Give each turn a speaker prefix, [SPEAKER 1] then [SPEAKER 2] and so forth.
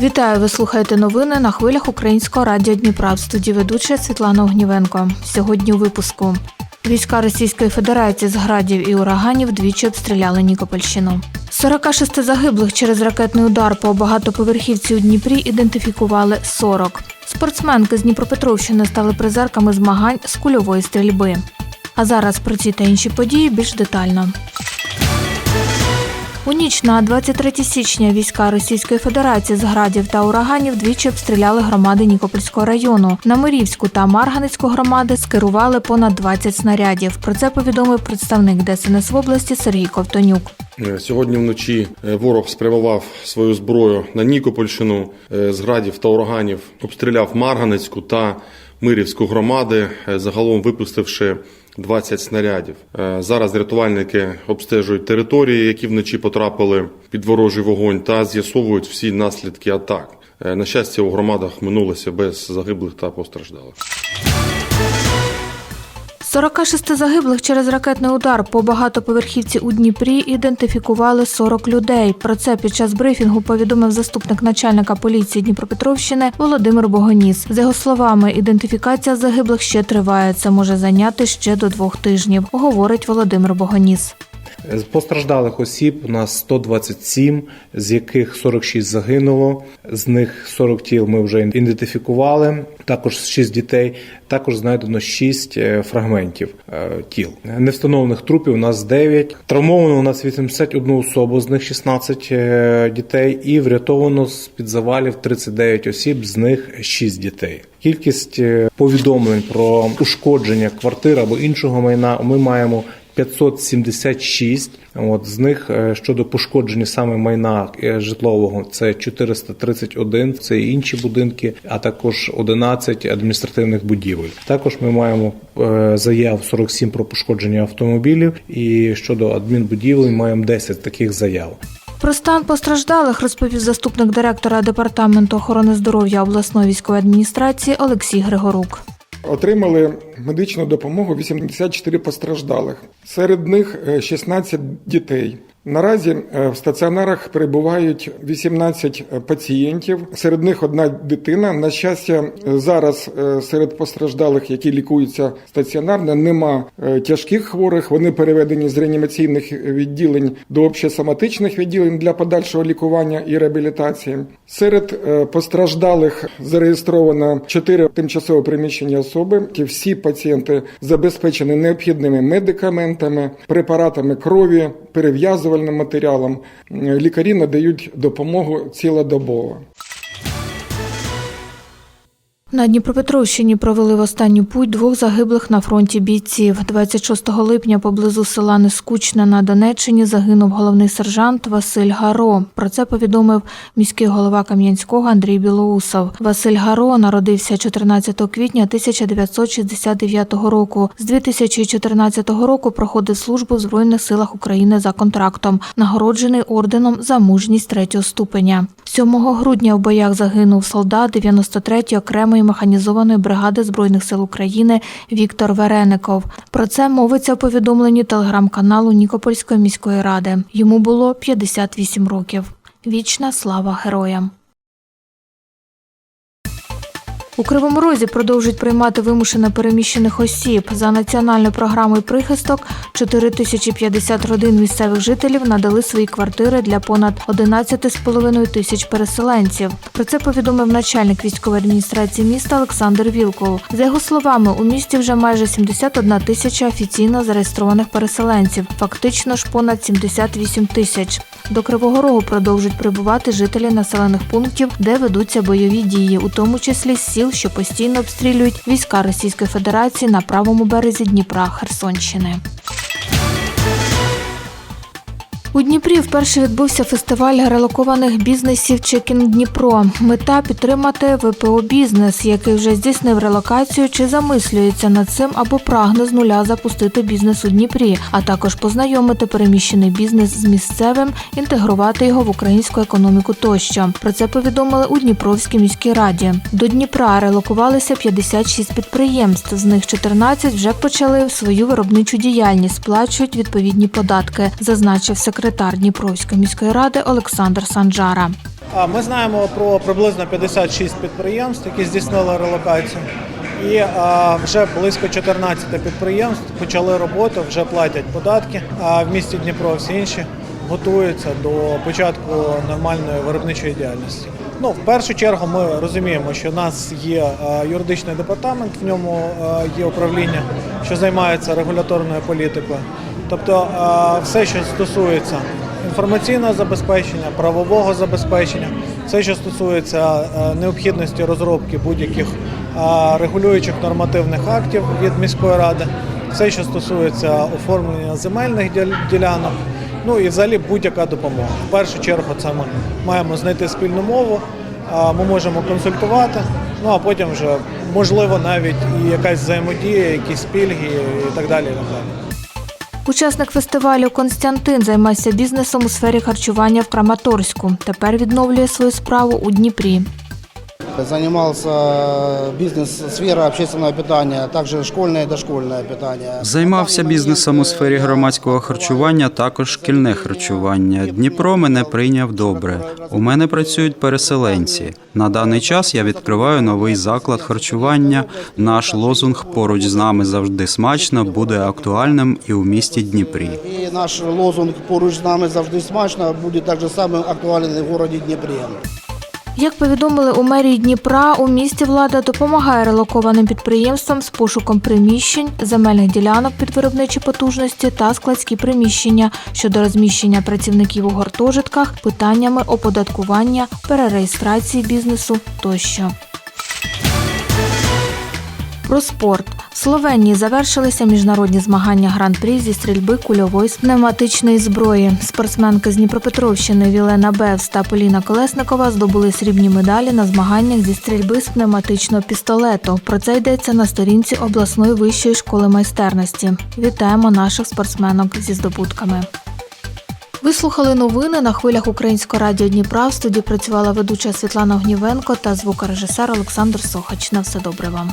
[SPEAKER 1] Вітаю! Ви слухаєте новини на хвилях Українського радіо Дніпра. В студії ведуча Світлана Огнівенко. Сьогодні у випуску. Війська Російської Федерації з градів і ураганів двічі обстріляли Нікопольщину. 46 загиблих через ракетний удар по багатоповерхівці у Дніпрі ідентифікували 40. Спортсменки з Дніпропетровщини стали призерками змагань з кульової стрільби. А зараз про ці та інші події більш детально. У ніч на 23 січня війська Російської Федерації з градів та ураганів двічі обстріляли громади Нікопольського району. На Мирівську та Марганецьку громади скерували понад 20 снарядів. Про це повідомив представник ДСНС в області Сергій Ковтонюк.
[SPEAKER 2] Е, Сьогодні вночі е, ворог спрямував свою зброю на Нікопольщину е, з градів та ураганів, обстріляв Марганецьку та Мирівську громади, загалом випустивши 20 снарядів. Е, Зараз рятувальники обстежують території, які вночі потрапили під ворожий вогонь, та з'ясовують всі наслідки атак. Е, На щастя, у громадах минулося без загиблих та постраждалих.
[SPEAKER 1] 46 загиблих через ракетний удар по багатоповерхівці у Дніпрі ідентифікували 40 людей. Про це під час брифінгу повідомив заступник начальника поліції Дніпропетровщини Володимир Богоніс. За його словами, ідентифікація загиблих ще триває. Це може зайняти ще до двох тижнів, говорить Володимир Богоніс.
[SPEAKER 3] З постраждалих осіб у нас 127, з яких 46 загинуло. З них 40 тіл ми вже ідентифікували. Також 6 дітей. Також знайдено 6 е, фрагментів е, тіл. Невстановлених трупів у нас 9. Травмовано у нас 81 особу, з них 16 е, дітей, і врятовано з під завалів 39 осіб, з них 6 дітей. Кількість повідомлень про ушкодження квартир або іншого майна ми маємо 576. От з них е, щодо пошкодження саме майна е, житлового це 431, це і інші будинки, а також 11 адміністративних будівель. Також ми маємо е, заяв 47 про пошкодження автомобілів, і щодо адмінбудівель маємо 10 таких заяв.
[SPEAKER 1] Про стан постраждалих розповів заступник директора департаменту охорони здоров'я обласної військової адміністрації Олексій Григорук.
[SPEAKER 4] Отримали медичну допомогу 84 постраждалих. Серед них е, 16 дітей. Наразі е, в стаціонарах перебувають 18 пацієнтів. Серед них одна дитина. На щастя, е, зараз е, серед постраждалих, які лікуються стаціонарно, нема е, тяжких хворих. Вони переведені з реанімаційних відділень до общесоматичних відділень для подальшого лікування і реабілітації. Серед е, постраждалих зареєстровано 4 тимчасово приміщені особи. Ті Всі пацієнти забезпечені необхідними медикаментами, препаратами крові, перев'язувальним матеріалом. Лікарі надають допомогу цілодобово.
[SPEAKER 1] На Дніпропетровщині провели в останню путь двох загиблих на фронті бійців. 26 липня поблизу села Нескучне на Донеччині загинув головний сержант Василь Гаро. Про це повідомив міський голова Кам'янського Андрій Білоусов. Василь Гаро народився 14 квітня 1969 року. З 2014 року проходив службу в Збройних силах України за контрактом, нагороджений орденом за мужність третього ступеня. 7 грудня в боях загинув солдат 93-ї окремої механізованої бригади збройних сил України Віктор Вереников. Про це мовиться у повідомленні телеграм-каналу Нікопольської міської ради. Йому було 58 років. Вічна слава героям. У Кривому Розі продовжують приймати вимушено переміщених осіб. За національною програмою прихисток 4050 родин місцевих жителів надали свої квартири для понад 11,5 тисяч переселенців. Про це повідомив начальник військової адміністрації міста Олександр Вілкул. За його словами, у місті вже майже 71 тисяча офіційно зареєстрованих переселенців, фактично ж понад 78 тисяч. До Кривого Рогу продовжують прибувати жителі населених пунктів, де ведуться бойові дії, у тому числі з сіл, що постійно обстрілюють війська Російської Федерації на правому березі Дніпра Херсонщини. У Дніпрі вперше відбувся фестиваль релокованих бізнесів Чекін Дніпро. Мета підтримати ВПО бізнес, який вже здійснив релокацію чи замислюється над цим або прагне з нуля запустити бізнес у Дніпрі, а також познайомити переміщений бізнес з місцевим, інтегрувати його в українську економіку тощо. Про це повідомили у Дніпровській міській раді. До Дніпра релокувалися 56 підприємств. З них 14 вже почали свою виробничу діяльність, сплачують відповідні податки, зазначив секретар Дніпровської міської ради Олександр Санджара.
[SPEAKER 5] Ми знаємо про приблизно 56 підприємств, які здійснили релокацію. І вже близько 14 підприємств почали роботу, вже платять податки. А в місті Дніпро всі інші готуються до початку нормальної виробничої діяльності. Ну, в першу чергу, ми розуміємо, що в нас є юридичний департамент, в ньому є управління, що займається регуляторною політикою. Тобто все, що стосується інформаційного забезпечення, правового забезпечення, все, що стосується е, необхідності розробки будь-яких е, регулюючих нормативних актів від міської ради, все, що стосується оформлення земельних ділянок, ну і взагалі будь-яка допомога. В першу чергу це ми маємо знайти спільну мову, ми можемо консультувати, ну а потім вже можливо навіть і якась взаємодія, якісь пільги і так далі. І так далі.
[SPEAKER 1] Учасник фестивалю Константин займався бізнесом у сфері харчування в Краматорську. Тепер відновлює свою справу у Дніпрі.
[SPEAKER 6] Занимался бизнес-сфера общественного питания, а также школьное и дошкольное питание.
[SPEAKER 7] Займався бізнесом у сфері громадського харчування, також шкільне харчування. Дніпро мене прийняв добре. У мене працюють переселенці. На даний час я відкриваю новий заклад харчування. Наш лозунг поруч з нами завжди смачно буде актуальним і у місті Дніпрі.
[SPEAKER 6] И наш лозунг «Поруч з нами завжди смачно» будет также самым актуальным в городе Днепре.
[SPEAKER 1] Як повідомили у мерії Дніпра, у місті влада допомагає релокованим підприємствам з пошуком приміщень, земельних ділянок під виробничі потужності та складські приміщення щодо розміщення працівників у гуртожитках, питаннями оподаткування, перереєстрації бізнесу тощо. Про спорт Словенії завершилися міжнародні змагання гран-прі зі стрільби кульової з пневматичної зброї. Спортсменки з Дніпропетровщини Вілена Бевс та Поліна Колесникова здобули срібні медалі на змаганнях зі стрільби з пневматичного пістолету. Про це йдеться на сторінці обласної вищої школи майстерності. Вітаємо наших спортсменок зі здобутками. Ви слухали новини на хвилях Українського радіо Дніпра. В студії працювала ведуча Світлана Гнівенко та звукорежисер Олександр Сохач. На все добре вам.